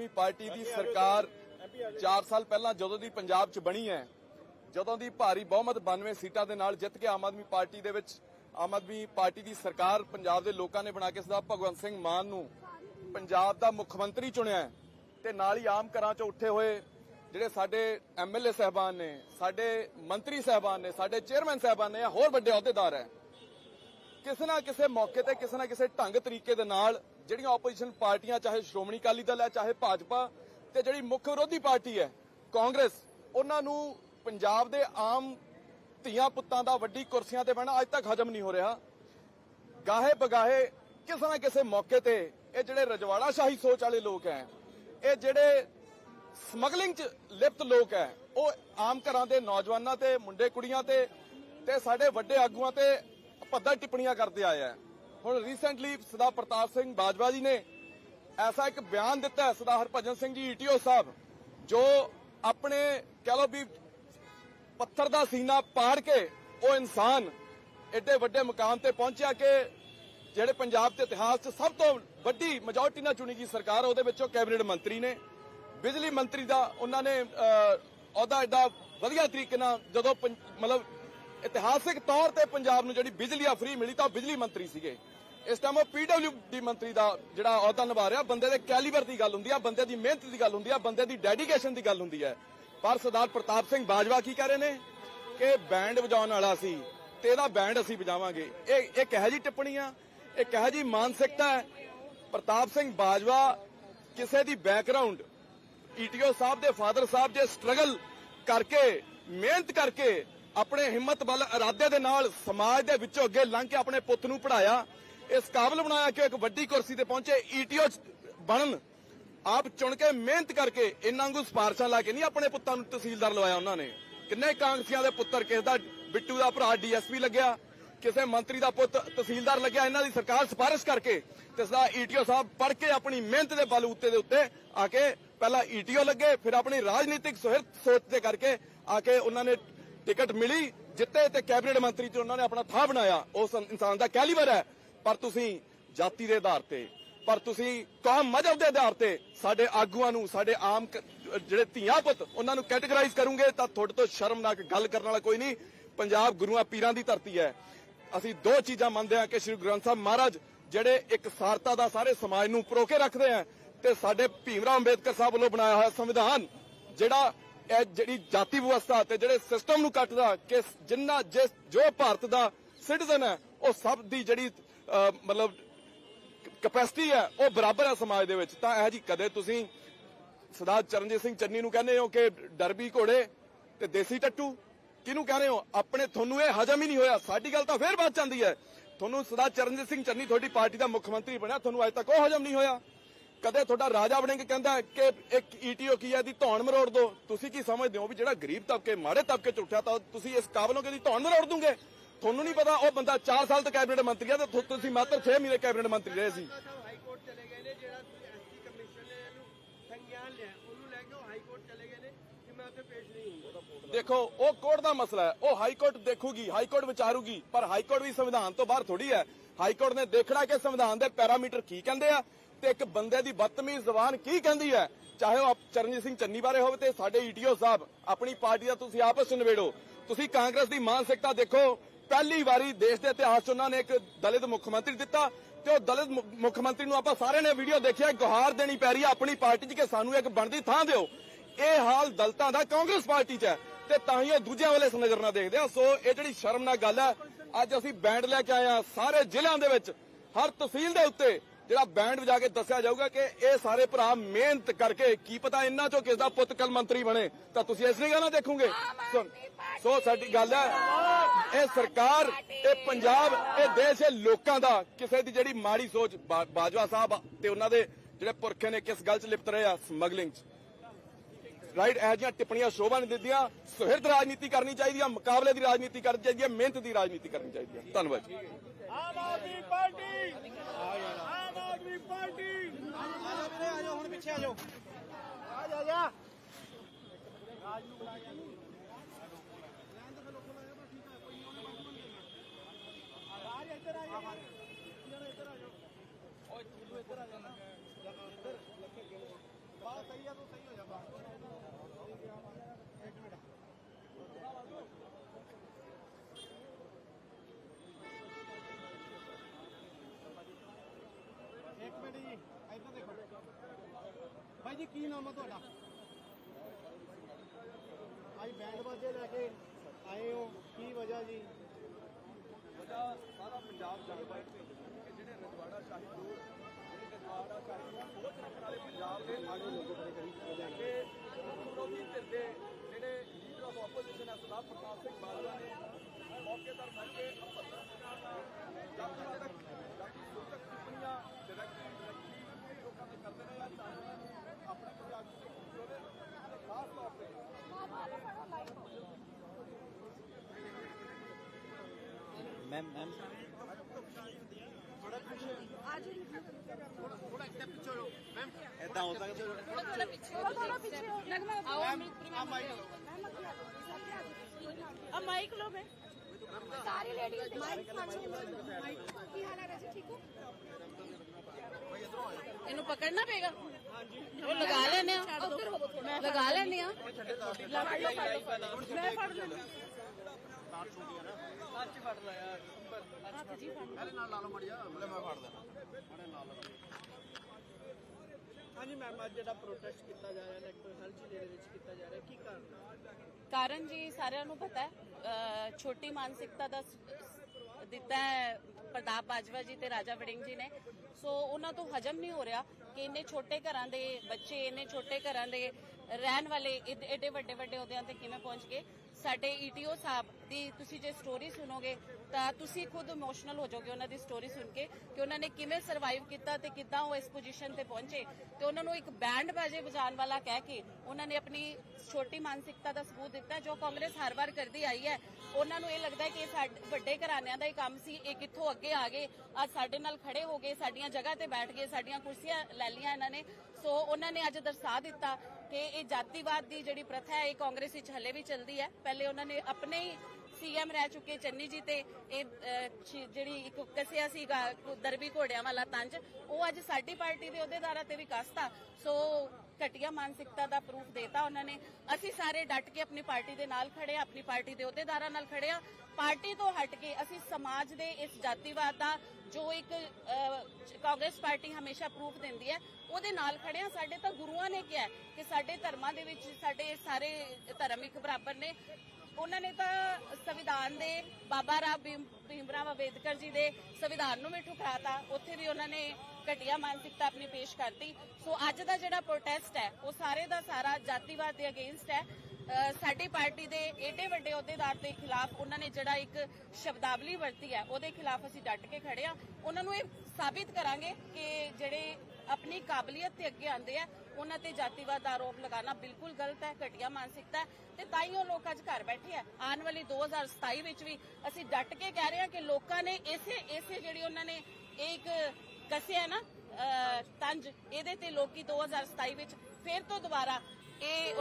ਆਦਮੀ party ਦੀ ਸਰਕਾਰ 4 ਸਾਲ ਪਹਿਲਾਂ ਜਦੋਂ ਦੀ ਪੰਜਾਬ 'ਚ ਬਣੀ ਹੈ, ਜਦੋਂ ਦੀ ਭਾਰੀ ਬਹੁਮਤ 92 ਸੀਟਾਂ ਦੇ ਨਾਲ ਜਿੱਤ ਕੇ ਆਮ ਆਦਮੀ ਪਾਰਟੀ ਦੇ ਵਿੱਚ, ਆਮ ਆਦਮੀ ਪਾਰਟੀ ਦੀ ਸਰਕਾਰ ਪੰਜਾਬ ਦੇ ਲੋਕਾਂ ਨੇ ਬਣਾ ਕੇ ਸਰਦਾਰ ਭਗਵੰਤ ਸਿੰਘ ਮਾਨ ਨੂੰ ਪੰਜਾਬ ਦਾ ਮੁੱਖ ਮੰਤਰੀ ਚੁਣਿਆ ਤੇ ਨਾਲ ਹੀ ਆਮ ਘਰਾਂ 'ਚੋਂ ਉੱਠੇ ਹੋਏ ਜਿਹੜੇ ਸਾਡੇ ਐਮਐਲਏ ਸਹਿਬਾਨ ਨੇ, ਸਾਡੇ ਮੰਤਰੀ ਸਹਿਬਾਨ ਨੇ, ਸਾਡੇ ਚੇਅਰਮੈਨ ਸਹਿਬਾਨ ਨੇ ਹੋਰ ਵੱਡੇ ਅਹੁਦੇਦਾਰ ਹੈ। ਕਿਸੇ ਨਾ ਕਿਸੇ ਮੌਕੇ ਤੇ, ਕਿਸੇ ਨਾ ਕਿਸੇ ਢੰਗ ਤਰੀਕੇ ਦੇ ਨਾਲ ਜਿਹੜੀਆਂ ਆਪੋਜੀਸ਼ਨ ਪਾਰਟੀਆਂ, ਚਾਹੇ ਸ਼੍ਰੋਮਣੀ ਅਕਾਲੀ ਦਲ ਹੈ, ਚਾਹੇ ਭਾਜਪਾ ਤੇ ਜਿਹੜੀ ਮੁੱਖ ਵਿਰੋਧੀ ਪਾਰਟੀ ਹੈ, ਕਾਂਗਰਸ, ਉਹਨਾਂ ਨੂੰ ਪੰਜਾਬ ਦੇ ਆਮ ਧੀਆਂ ਪੁੱਤਾਂ ਦਾ ਵੱਡੀ ਕੁਰਸੀਆਂ ਤੇ ਬਹਿਣਾ ਅੱਜ ਤੱਕ ਹਜਮ ਨਹੀਂ ਹੋ ਰਿਹਾ। ਗਾਹੇ ਬਗਾਹੇ ਕਿਸੇ ਨਾ ਕਿਸੇ ਮੌਕੇ ਤੇ ਇਹ ਜਿਹੜੇ ਰਜਵਾੜਾ ਸ਼ਾਹੀ ਸੋਚ ਵਾਲੇ ਲੋਕ ਹੈ, ਇਹ ਜਿਹੜੇ ਸਮਗਲਿੰਗ ਚ ਲਿਪਤ ਲੋਕ ਹੈ, ਉਹ ਆਮ ਘਰਾਂ ਦੇ ਨੌਜਵਾਨਾਂ ਤੇ, ਮੁੰਡੇ ਕੁੜੀਆਂ ਤੇ ਤੇ ਸਾਡੇ ਵੱਡੇ ਆਗੂਆਂ ਤੇ ਪੱਧਰ ਟਿੱਪਣੀਆਂ ਕਰਦੇ ਆਏ ਹੈ। ਹੁਣ ਰੀਸੈਂਟਲੀ ਸਰਦਾਰ ਪ੍ਰਤਾਪ ਸਿੰਘ ਬਾਜਵਾ ਜੀ ਨੇ ਐਸਾ ਇੱਕ ਬਿਆਨ ਦਿੱਤਾ ਹੈ ਸਰਦਾਰ ਹਰਭਜਨ ਸਿੰਘ ਜੀ ਈਟੀਓ ਸਾਹਿਬ ਜੋ ਆਪਣੇ ਕਹ ਲਓ ਵੀ ਪੱਥਰ ਦਾ ਸੀਨਾ ਪਾੜ ਕੇ ਉਹ ਇਨਸਾਨ ਐਡੇ ਵੱਡੇ ਮੁਕਾਮ ਤੇ ਪਹੁੰਚਿਆ ਕਿ ਜਿਹੜੇ ਪੰਜਾਬ ਦੇ ਇਤਿਹਾਸ 'ਚ ਸਭ ਤੋਂ ਵੱਡੀ ਮੈਜੋਰਟੀ ਨਾਲ ਚੁਣੀ ਗਈ ਸਰਕਾਰ ਉਹਦੇ ਵਿੱਚੋਂ ਕੈਬਨਿਟ ਮੰਤਰੀ ਨੇ। ਬਿਜਲੀ ਮੰਤਰੀ ਦਾ ਉਹਨਾਂ ਨੇ ਅਹ, ਅਹੁਦਾ ਐਡਾ ਵਧੀਆ ਤਰੀਕੇ ਨਾਲ ਜਦੋਂ ਪੰ- ਮਤਲਬ ਇਤਿਹਾਸਿਕ ਤੌਰ ਤੇ ਪੰਜਾਬ ਨੂੰ ਜਿਹੜੀ ਬਿਜਲੀ ਆ ਫ੍ਰੀ ਮਿਲੀ ਤਾਂ ਉਹ ਬਿਜਲੀ ਮੰਤਰੀ ਸੀਗੇ। ਇਸ ਟਾਈਮ ਉਹ ਪੀਡਬਲਯੂਡੀ ਮੰਤਰੀ ਦਾ ਜਿਹੜਾ ਅਹੁਦਾ ਨਿਭਾ ਰਿਹਾ। ਬੰਦੇ ਦੇ ਕੈਲੀਬਰ ਦੀ ਗੱਲ ਹੁੰਦੀ ਆ, ਬੰਦੇ ਦੀ ਮਿਹਨਤ ਦੀ ਗੱਲ ਹੁੰਦੀ ਆ, ਬੰਦੇ ਦੀ ਡੈਡੀਕੇਸ਼ਨ ਦੀ ਗੱਲ ਹੁੰਦੀ ਹੈ ਪਰ ਸਰਦਾਰ ਪ੍ਰਤਾਪ ਸਿੰਘ ਬਾਜਵਾ ਕੀ ਕਹਿ ਰਹੇ ਨੇ? ਕਿ ਬੈਂਡ ਵਜਾਉਣ ਵਾਲਾ ਸੀ ਤੇ ਇਹਦਾ ਬੈਂਡ ਅਸੀਂ ਵਜਾਵਾਂਗੇ। ਇਹ ਇਹ ਕਿਹੋ ਜੀ ਟਿੱਪਣੀ ਆ? ਇਹ ਕਿਹੋ ਜੀ ਮਾਨਸਿਕਤਾ ਹੈ? ਪ੍ਰਤਾਪ ਸਿੰਘ ਬਾਜਵਾ ਕਿਸੇ ਦੀ ਬੈਕਗ੍ਰਾਉਂਡ ਈਟੀਓ ਸਾਹਿਬ ਦੇ ਫਾਦਰ ਸਾਹਿਬ ਜੇ ਸਟਰਗਲ ਕਰਕੇ, ਮਿਹਨਤ ਕਰਕੇ ਆਪਣੇ ਹਿੰਮਤ ਬਲ ਇਰਾਦੇ ਦੇ ਨਾਲ ਸਮਾਜ ਦੇ ਵਿੱਚੋਂ ਅੱਗੇ ਲੰਘ ਕੇ ਆਪਣੇ ਪੁੱਤ ਨੂੰ ਪੜਾਇਆ ਇਸ ਕਾਬਲ ਬਣਾਇਆ ਕਿ ਇੱਕ ਵੱਡੀ ਕੁਰਸੀ ਤੇ ਪਹੁੰਚੇ ਈਟੀਓ ਬਣਨ। ਆਪ ਚੁਣ ਕੇ ਮਿਹਨਤ ਕਰਕੇ ਇਹਨਾਂ ਵਾਂਗੂ ਸਿਫਾਰਸ਼ਾਂ ਲਾ ਕੇ ਨਹੀਂ ਆਪਣੇ ਪੁੱਤਾਂ ਨੂੰ ਤਹਿਸੀਲਦਾਰ ਲਵਾਇਆ ਉਹਨਾਂ ਨੇ। ਕਿੰਨੇ ਕਾਂਗਰਸੀਆਂ ਦੇ ਪੁੱਤਰ, ਕਿਸ ਦਾ ਬਿੱਟੂ ਦਾ ਭਰਾ ਡੀਐਸਪੀ ਲੱਗਿਆ, ਕਿਸੇ ਮੰਤਰੀ ਦਾ ਪੁੱਤ ਤਹਿਸੀਲਦਾਰ ਲੱਗਿਆ, ਇਹਨਾਂ ਦੀ ਸਰਕਾਰ ਸਿਫਾਰਿਸ਼ ਕਰਕੇ ਤੇ ਸਦਾ ਈਟੀਓ ਸਾਹਿਬ ਪੜ ਕੇ ਆਪਣੀ ਮਿਹਨਤ ਦੇ ਬਲ ਉੱਤੇ ਦੇ ਉੱਤੇ ਆ ਕੇ ਪਹਿਲਾਂ ਈਟੀਓ ਲੱਗੇ, ਫਿਰ ਆਪਣੀ ਰਾਜਨੀਤਿਕ ਸੁਹਿਰਦ ਸੋਚ ਦੇ ਕਰਕੇ ਆ ਕੇ ਉਹਨਾਂ ਨੇ ਟਿਕਟ ਮਿਲੀ, ਜਿੱਤੇ ਤੇ ਕੈਬਨਿਟ ਮੰਤਰੀ ਚ ਉਹਨਾਂ ਨੇ ਆਪਣਾ ਥਾਂ ਬਣਾਇਆ। ਉਸ ਇਨਸਾਨ ਦਾ ਕੈਲੀਬਰ ਹੈ। ਪਰ ਤੁਸੀਂ ਜਾਤੀ ਦੇ ਆਧਾਰ ਤੇ, ਪਰ ਤੁਸੀਂ ਕੌਮ ਮਜਹਬ ਦੇ ਆਧਾਰ ਤੇ ਸਾਡੇ ਆਗੂਆਂ ਨੂੰ, ਸਾਡੇ ਆਮ ਜਿਹੜੇ ਧੀਆਂ ਪੁੱਤ, ਉਹਨਾਂ ਨੂੰ ਕੈਟੇਗਰਾਈਜ਼ ਕਰੋਗੇ ਤਾਂ ਤੁਹਾਡੇ ਤੋਂ ਸ਼ਰਮਨਾਕ ਗੱਲ ਕਰਨ ਵਾਲਾ ਕੋਈ ਨਹੀਂ। ਪੰਜਾਬ ਗੁਰੂਆਂ ਪੀਰਾਂ ਦੀ ਧਰਤੀ ਹੈ। ਅਸੀਂ ਦੋ ਚੀਜ਼ਾਂ ਮੰਨਦੇ ਹਾਂ ਕਿ ਸ੍ਰੀ ਗੁਰੂ ਗ੍ਰੰਥ ਸਾਹਿਬ ਮਹਾਰਾਜ ਜਿਹੜੇ ਇੱਕ ਸਾਰਤਾ ਦਾ ਸਾਰੇ ਸਮਾਜ ਨੂੰ ਪਰੋਕੇ ਰੱਖਦੇ ਆ ਤੇ ਸਾਡੇ ਭੀਮਰਾਓ ਅੰਬੇਦਕਰ ਸਾਹਿਬ ਵੱਲੋਂ ਬਣਾਇਆ ਹੋਇਆ ਸੰਵਿਧਾਨ, ਜਿਹੜਾ ਇਹ ਜਿਹੜੀ ਜਾਤੀ ਵਿਵਸਥਾ ਤੇ ਜਿਹੜੇ ਸਿਸਟਮ ਨੂੰ ਕੱਟਦਾ ਕਿ ਜਿੰਨਾ ਜਿਸ ਜੋ ਭਾਰਤ ਦਾ ਸਿਟੀਜ਼ਨ ਹੈ, ਉਹ ਸਭ ਦੀ ਜਿਹੜੀ ਮਤਲਬ ਕਪੈਸਿਟੀ ਹੈ, ਉਹ ਬਰਾਬਰ ਹੈ ਸਮਾਜ ਦੇ ਵਿੱਚ। ਤਾਂ ਇਹ ਜੀ ਕਦੇ ਤੁਸੀਂ ਸਰਦਾਰ ਚਰਨਜੀਤ ਸਿੰਘ ਚੰਨੀ ਨੂੰ ਕਹਿੰਦੇ ਹੋ ਕਿ ਡਰਬੀ ਘੋੜੇ ਤੇ ਦੇਸੀ ਟੱਟੂ? ਕਿਹਨੂੰ ਕਹਿ ਰਹੇ ਹੋ? ਆਪਣੇ ਤੁਹਾਨੂੰ ਇਹ ਹਜਮ ਹੀ ਨਹੀਂ ਹੋਇਆ। ਸਾਡੀ ਗੱਲ ਤਾਂ ਫੇਰ ਬਾਤ ਜਾਂਦੀ ਹੈ। ਤੁਹਾਨੂੰ ਸਰਦਾਰ ਚਰਨਜੀਤ ਸਿੰਘ ਚੰਨੀ ਤੁਹਾਡੀ ਪਾਰਟੀ ਦਾ ਮੁੱਖ ਮੰਤਰੀ ਬਣਿਆ, ਤੁਹਾਨੂੰ ਅੱਜ ਤੱਕ ਉਹ ਹਜਮ ਨਹੀਂ ਹੋਇਆ। ਕਦੇ ਤੁਹਾਡਾ ਰਾਜਾ ਵੜਿੰਗ ਕਹਿੰਦਾ ਕਿ ਇੱਕ ਈਟੀਓ ਕੀ ਹੈ ਦੀ ਧੌਣ ਮਰੋੜ ਦੋ ਤੁਸੀਂ ਕੀ ਸਮਝਦੇ ਹੋ ਵੀ ਜਿਹੜਾ ਗਰੀਬ ਤਬਕੇ ਮਾੜੇ ਤਬਕੇ ਚ ਉੱਠਿਆ ਤਾਂ ਤੁਸੀਂ ਇਸ ਕਾਬਲ ਹੋ ਕਿ ਦੀ ਧੌਣ ਮਰੋੜ ਦੂਗੇ ਤੁਹਾਨੂੰ ਨਹੀਂ ਪਤਾ ਉਹ ਬੰਦਾ 4 ਸਾਲ ਤੱਕ ਕੈਬਨਿਟ ਮੰਤਰੀ ਆ ਤੇ ਤੁ- ਤੁਸੀਂ ਮਾਤਰ 6 ਮਹੀਨੇ ਕੈਬਨਿਟ ਮੰਤਰੀ ਰਹੇ ਸੀ। ਸਾਹਿਬ ਹਾਈ ਕੋਰਟ ਚਲੇ ਗਏ ਨੇ ਜਿਹੜਾ ਐਸਟੀ ਕਮਿਸ਼ਨ ਨੇ ਇਹਨੂੰ ਸੰਗਿਆਨ ਲਿਆ ਉਹਨੂੰ ਲੈ ਕੇ ਉਹ ਹਾਈ ਕੋਰਟ ਚਲੇ ਗਏ ਨੇ ਕਿ ਮੈਂ ਉੱਥੇ ਪੇਸ਼ ਨਹੀਂ ਹੋਊਂਗਾ। ਦੇਖੋ ਉਹ ਕੋਰਟ ਦਾ ਮਸਲਾ ਹੈ ਉਹ ਹਾਈ ਕੋਰਟ ਦੇਖੂਗੀ ਹਾਈ ਕੋਰਟ ਵਿਚਾਰੂਗੀ ਪਰ ਹਾਈ ਕੋਰਟ ਵੀ ਸੰਵਿਧਾਨ ਤੋਂ ਬਾਹਰ ਥੋੜੀ ਹੈ। ਹਾਈ ਕੋਰਟ ਨੇ ਦੇਖਣਾ ਕਿ ਸੰਵਿਧਾਨ ਦੇ ਪੈਰਾਮੀਟਰ ਕੀ ਕਹਿੰਦੇ ਆ ਤੇ ਇੱਕ ਬੰਦੇ ਦੀ ਬਦਤਮੀਜ਼ ਜ਼ਬਾਨ ਕੀ ਕਹਿੰਦੀ ਹੈ? ਚਾਹੇ ਉਹ ਚਰਨਜੀਤ ਸਿੰਘ ਚੰਨੀ ਬਾਰੇ ਹੋਵੇ ਤੇ ਸਾਡੇ ਈਟੀਓ ਸਾਹਿਬ, ਆਪਣੀ ਪਾਰਟੀ ਦਾ ਤੁਸੀਂ ਆਪਸ ਚ ਨਿਬੇੜੋ। ਤੁਸੀਂ ਕਾਂਗਰਸ ਦੀ ਮਾਨਸਿਕਤਾ ਦੇਖੋ। ਪਹਿਲੀ ਵਾਰੀ ਦੇਸ਼ ਦੇ ਇਤਿਹਾਸ 'ਚ ਉਹਨਾਂ ਨੇ ਇੱਕ ਦਲਿਤ ਮੁੱਖ ਮੰਤਰੀ ਦਿੱਤਾ ਤੇ ਉਹ ਦਲਿਤ ਮੁੱਖ ਮੰਤਰੀ ਨੂੰ ਆਪਾਂ ਸਾਰਿਆਂ ਨੇ ਵੀਡੀਓ ਦੇਖਿਆ, ਗੁਹਾਰ ਦੇਣੀ ਪੈ ਰਹੀ ਹੈ ਆਪਣੀ ਪਾਰਟੀ 'ਚ ਕਿ ਸਾਨੂੰ ਇੱਕ ਬਣਦੀ ਥਾਂ ਦਿਓ। ਇਹ ਹਾਲ ਦਲਤਾਂ ਦਾ ਕਾਂਗਰਸ ਪਾਰਟੀ 'ਚ ਹੈ ਤੇ ਤਾਂ ਹੀ ਉਹ ਦੂਜਿਆਂ ਵਾਲੇ ਨਜ਼ਰ ਨਾਲ ਦੇਖਦੇ ਆ। ਸੋ ਇਹ ਜਿਹੜੀ ਸ਼ਰਮਨਾਕ ਗੱਲ ਹੈ, ਅੱਜ ਅਸੀਂ ਬੈਂਡ ਲੈ ਕੇ ਆਏ ਆ ਸਾਰੇ ਜ਼ਿਲ੍ਹਿਆਂ ਦੇ ਵਿੱਚ। ਹਰ ਤਹਿਸੀਲ ਦੇ ਉੱਤੇ ਜਿਹੜਾ ਬੈਂਡ ਵਜਾ ਕੇ ਦੱਸਿਆ ਜਾਊਗਾ ਕਿ ਇਹ ਸਾਰੇ ਭਰਾ ਮਿਹਨਤ ਕਰਕੇ, ਕੀ ਪਤਾ ਇਹਨਾਂ ਚੋਂ ਕਿਸ ਦਾ ਪੁੱਤ ਕੱਲ ਮੰਤਰੀ ਬਣੇ, ਤਾਂ ਤੁਸੀਂ ਇਸ ਲਈ ਨਾ ਦੇਖੋਗੇ। ਸੋ- ਸਾਡੀ ਗੱਲ ਹੈ, ਇਹ ਸਰਕਾਰ, ਇਹ ਪੰਜਾਬ, ਇਹ ਦੇਸ਼, ਇਹ ਲੋਕਾਂ ਦਾ ਕਿਸੇ ਦੀ ਜਿਹੜੀ ਮਾੜੀ ਸੋਚ ਬਾਜਵਾ ਸਾਹਿਬ ਤੇ ਉਹਨਾਂ ਦੇ ਜਿਹੜੇ ਪੁਰਖੇ ਨੇ ਕਿਸ ਗੱਲ 'ਚ ਲਿਪਤ ਰਹੇ ਆ ਸਮਗਲਿੰਗ 'ਚ। ਰਾਈਟ ਇਹ ਜਿਹੀਆਂ ਟਿੱਪਣੀਆਂ ਸ਼ੋਭਾ ਨਹੀਂ ਦਿੰਦੀਆਂ ਸੁਹਿਰਦ ਰਾਜਨੀਤੀ ਕਰਨੀ ਚਾਹੀਦੀ ਹੈ ਮੁਕਾਬਲੇ ਦੀ ਰਾਜਨੀਤੀ ਕਰਨੀ ਚਾਹੀਦੀ ਹੈ ਮਿਹਨਤ ਦੀ ਰਾਜਨੀਤੀ ਕਰਨੀ ਚਾਹੀਦੀ ਹੈ ਧੰਨਵਾਦ ਜੀ। ਆਮ ਆਦਮੀ ਪਾਰਟੀ। ਆਮ ਆਦਮੀ ਪਾਰਟੀ। ਆਜੋ ਵੀਰੇ ਆਜੋ ਹੁਣ ਪਿੱਛੇ ਆਜੋ ਆ ਜਾ ਜਾ ਰਾਜ ਨੂੰ ਬੁਲਾ ਜਾ ਲੈਣ ਤਾਂ ਲੋਕੋ ਲਾਇਆ ਬਸ ਠੀਕ ਹੈ ਕੋਈ ਨਹੀਂ ਉਹਨੇ ਬਾਕੀ ਬੰਦੇ ਰਾਜ ਇੱਧਰ ਆ ਜਾ ਯਾਰ ਇੱਧਰ ਆ ਜਾਓ ਓਏ ਤੂੰ ਇੱਧਰ ਆ ਜਾ ਨਾ ਇੱਧਰ ਲੱਗੇ ਬਾਹਰ ਸਹੀ ਆ, ਤੂੰ ਸਹੀ ਹੋ ਜਾ ਬਾਹਰ ਇੱਕ ਮਿੰਟ। ਜੀ, ਕੀ ਨਾਮ ਹੈ ਤੁਹਾਡਾ? ਅੱਜ ਬੈਂਡ ਬਾਜੇ ਲੈ ਕੇ ਆਏ ਹੋ, ਕੀ ਵਜ੍ਹਾ ਜੀ? ਵਜ੍ਹਾ ਸਾਰਾ ਪੰਜਾਬ ਜਾਣਦਾ ਹੈ ਕਿ ਜਿਹੜੇ ਰਜਵਾੜਾ ਸ਼ਾਹੀ ਲੋਕ ਜਿਹੜੇ ਰਜਵਾੜਾ ਸ਼ਾਹੀ ਸੋਚ ਰੱਖਣ ਵਾਲੇ ਪੰਜਾਬ ਦੇ ਆਗੂ ਲੋਕ ਬੜੇ ਕਰੀ ਕਿ ਵਿਰੋਧੀ ਧਿਰ ਦੇ ਜਿਹੜੇ ਲੀਡਰ ਆਫ ਆਪੋਜੀਸ਼ਨ ਹੈ, ਸਰਦਾਰ ਪ੍ਰਤਾਪ ਸਿੰਘ ਬਾਜਵਾ ਨੇ ਮੌਕੇਦਾਰ ਬਣ ਕੇ ਜਾਤੀ ਜਿਹੜਾ ਜਾਤੀ ਸੂਚਕ ਟਿੱਪਣੀਆਂ ਜਿਹੜਾ ਕਿ ਲੋਕਾਂ ਦੇ ਕਰਦੇ ਨੇ ਜਾਂ ਚਾਹੁੰਦੇ ਨੇ ਆਪਣੇ ਕੋਈ ਆਗੂ ਦੇ ਉਹਦੇ ਖਾਸ ਤੌਰ ਤੇ ਮੈਮ ਮੈਮ ਇਦਾਂ ਹੋ ਸਕਦਾ अब माइक लो मैं सारी लेडीज माइक की हाल है वैसे ठीक हो ਇਹਨੂੰ ਪਕੜਨਾ ਪਏਗਾ ਉਹ ਲਗਾ ਲੈਨੇ ਆ ਲਗਾ ਲੈਨੇ ਆ ਮੈਂ ਫੜ ਲੈਂਦੀ ਹਾਂਜੀ ਮੈਮ ਅੱਜ ਜਿਹੜਾ ਪ੍ਰੋਟੈਸਟ ਕੀਤਾ ਜਾ ਰਿਹਾ ਇਲੈਕਟਰ ਹਰ ਜ਼ਿਲ੍ਹੇ ਦੇ ਵਿੱਚ ਕੀਤਾ ਜਾ ਰਿਹਾ ਕੀ ਕਾਰਨ ਕਾਰਨ ਜੀ ਸਾਰਿਆਂ ਨੂੰ ਪਤਾ ਹੈ। ਛੋਟੀ ਮਾਨਸਿਕਤਾ ਦਾ ਦਿੱਤਾ ਹੈ ਪ੍ਰਤਾਪ ਬਾਜਵਾ ਜੀ ਤੇ ਰਾਜਾ ਵੜਿੰਗ ਜੀ ਨੇ। ਸੋ ਉਹਨਾਂ ਤੋਂ ਹਜਮ ਨਹੀਂ ਹੋ ਰਿਹਾ ਕਿ ਇੰਨੇ ਛੋਟੇ ਘਰਾਂ ਦੇ ਬੱਚੇ ਇੰਨੇ ਛੋਟੇ ਘਰਾਂ ਦੇ ਰਹਿਣ ਵਾਲੇ ਏਡੇ ਵੱਡੇ ਵੱਡੇ ਅਹੁਦਿਆਂ ਤੇ ਕਿਵੇਂ ਪਹੁੰਚ ਗਏ। ਸਾਡੇ ਈਟੀਓ ਸਾਹਿਬ ਦੀ ਤੁਸੀਂ ਜੇ ਸਟੋਰੀ ਸੁਣੋਗੇ ਤਾਂ ਤੁਸੀਂ ਖੁਦ ਇਮੋਸ਼ਨਲ ਹੋ ਜਾਓਗੇ ਉਹਨਾਂ ਦੀ ਸਟੋਰੀ ਸੁਣ ਕੇ ਕਿ ਉਹਨਾਂ ਨੇ ਕਿਵੇਂ ਸਰਵਾਈਵ ਕੀਤਾ ਤੇ ਕਿੱਦਾਂ ਉਹ ਇਸ ਪੋਜੀਸ਼ਨ ਤੇ ਪਹੁੰਚੇ ਤੇ ਉਹਨਾਂ ਨੂੰ ਇੱਕ ਬੈਂਡ ਬਾਜੇ ਵਜਾਉਣ ਵਾਲਾ ਕਹਿ ਕੇ ਉਹਨਾਂ ਨੇ ਆਪਣੀ ਛੋਟੀ ਮਾਨਸਿਕਤਾ ਦਾ ਸਬੂਤ ਦਿੱਤਾ, ਜੋ ਕਾਂਗਰਸ ਹਰ ਵਾਰ ਕਰਦੀ ਆਈ ਹੈ। ਉਹਨਾਂ ਨੂੰ ਇਹ ਲੱਗਦਾ ਕਿ ਸਾਡੇ, ਵੱਡੇ ਘਰਾਣਿਆਂ ਦਾ ਹੀ ਕੰਮ ਸੀ, ਇਹ ਕਿੱਥੋਂ ਅੱਗੇ ਆ ਗਏ, ਅੱਜ ਸਾਡੇ ਨਾਲ ਖੜੇ ਹੋ ਗਏ, ਸਾਡੀਆਂ ਜਗ੍ਹਾ ਤੇ ਬੈਠ ਗਏ, ਸਾਡੀਆਂ ਕੁਰਸੀਆਂ ਲੈ ਲਈਆਂ ਇਹਨਾਂ ਨੇ। ਸੋ ਉਹਨਾਂ ਨੇ ਅੱਜ ਦਰਸਾ ਦਿੱਤਾ ਕਿ ਇਹ ਜਾਤੀਵਾਦ ਦੀ ਜਿਹੜੀ ਪ੍ਰਥਾ ਹੈ, ਇਹ ਕਾਂਗਰਸ ਵਿੱਚ ਹੱਲੇ ਵੀ ਚੱਲਦੀ ਹੈ। ਪਹਿਲੇ ਉਹਨਾਂ ਨੇ ਆਪਣੇ ਹੀ ਸੀਐਮ ਰਹਿ ਚੁੱਕੇ ਚੰਨੀ ਜੀ ਤੇ ਇਹ ਜਿਹੜੀ ਇੱਕ ਕਸਿਆ ਸੀਗਾ ਦਰਬੀ ਘੋੜਿਆਂ ਵਾਲਾ ਤੰਜ, ਉਹ ਅੱਜ ਸਾਡੀ ਪਾਰਟੀ ਦੇ ਅਹੁਦੇਦਾਰਾਂ ਤੇ ਵੀ ਕੱਸਤਾ। ਸੋ ਘਟੀਆ ਮਾਨਸਿਕਤਾ ਦਾ ਪ੍ਰੂਫ ਦੇਤਾ ਉਹਨਾਂ ਨੇ। ਅਸੀਂ ਸਾਰੇ ਡਟ ਕੇ ਆਪਣੀ ਪਾਰਟੀ ਦੇ ਨਾਲ ਖੜੇ ਆ ਆਪਣੀ ਪਾਰਟੀ ਦੇ ਅਹੁਦੇਦਾਰਾਂ ਨਾਲ ਖੜੇ ਆ ਪਾਰਟੀ ਤੋਂ ਹਟ ਕੇ ਅਸੀਂ ਸਮਾਜ ਦੇ ਇਸ ਜਾਤੀਵਾਦ ਦਾ ਜੋ ਇੱਕ ਕਾਂਗਰਸ ਪਾਰਟੀ ਹਮੇਸ਼ਾ ਪ੍ਰੂਫ ਦਿੰਦੀ ਹੈ, ਉਹਦੇ ਨਾਲ ਖੜੇ ਆ ਸਾਡੇ ਤਾਂ ਗੁਰੂਆਂ ਨੇ ਕਿਹਾ ਕਿ ਸਾਡੇ ਧਰਮਾਂ ਦੇ ਵਿੱਚ ਸਾਡੇ ਸਾਰੇ ਧਰਮ ਇੱਕ ਬਰਾਬਰ ਨੇ। ਉਹਨਾਂ ਨੇ ਤਾਂ ਸੰਵਿਧਾਨ ਦੇ ਬਾਬਾ ਰਾਮ ਭੀਮ ਭੀਮਰਾਵ ਅੰਬੇਦਕਰ ਜੀ ਦੇ ਸੰਵਿਧਾਨ ਨੂੰ ਵੀ ਠੁਕਰਾਤਾ। ਉੱਥੇ ਵੀ ਉਹਨਾਂ ਨੇ ਘਟੀਆ ਮਾਨਸਿਕਤਾ ਆਪਣੀ ਪੇਸ਼ ਕਰਤੀ। ਸੋ ਅੱਜ ਦਾ ਜਿਹੜਾ ਪ੍ਰੋਟੈਸਟ ਹੈ, ਉਹ ਸਾਰੇ ਦਾ ਸਾਰਾ ਜਾਤੀਵਾਦ ਦੇ ਅਗੇਂਸਟ ਹੈ। ਸਾਡੀ ਪਾਰਟੀ ਦੇ ਏਡੇ ਵੱਡੇ ਅਹੁਦੇਦਾਰ ਦੇ ਖਿਲਾਫ ਉਹਨਾਂ ਨੇ ਜਿਹੜਾ ਇੱਕ ਸ਼ਬਦਾਵਲੀ ਵਰਤੀ ਹੈ, ਉਹਦੇ ਖਿਲਾਫ ਅਸੀਂ ਡਟ ਕੇ ਖੜੇ ਆ ਉਹਨਾਂ ਨੂੰ ਇਹ ਸਾਬਿਤ ਕਰਾਂਗੇ ਕਿ ਜਿਹੜੇ ਆਪਣੀ ਕਾਬਲੀਅਤ ਤੇ ਅੱਗੇ ਆਉਂਦੇ ਆ, ਉਹਨਾਂ ਤੇ ਜਾਤੀਵਾਦ ਆਰੋਪ ਲਗਾਉਣਾ ਬਿਲਕੁਲ ਗਲਤ ਹੈ, ਘਟੀਆ ਮਾਨਸਿਕਤਾ ਤੇ ਤਾਂ ਹੀ ਉਹ ਲੋਕ ਅੱਜ ਘਰ ਬੈਠੇ ਆ। ਆਉਣ ਵਾਲੀ 2027 ਵਿੱਚ ਵੀ ਅਸੀਂ ਡਟ ਕੇ ਕਹਿ ਰਹੇ ਹਾਂ ਕਿ ਲੋਕਾਂ ਨੇ ਇਸੇ ਇਸੇ ਜਿਹੜੀ ਉਹਨਾਂ ਨੇ ਇਹ ਇੱਕ ਕੱਸਿਆ ਨਾ ਤੰਜ, ਇਹਦੇ ਤੇ ਲੋਕੀ 2027 ਵਿੱਚ ਫੇਰ ਤੋਂ ਦੁਬਾਰਾ ਇਹ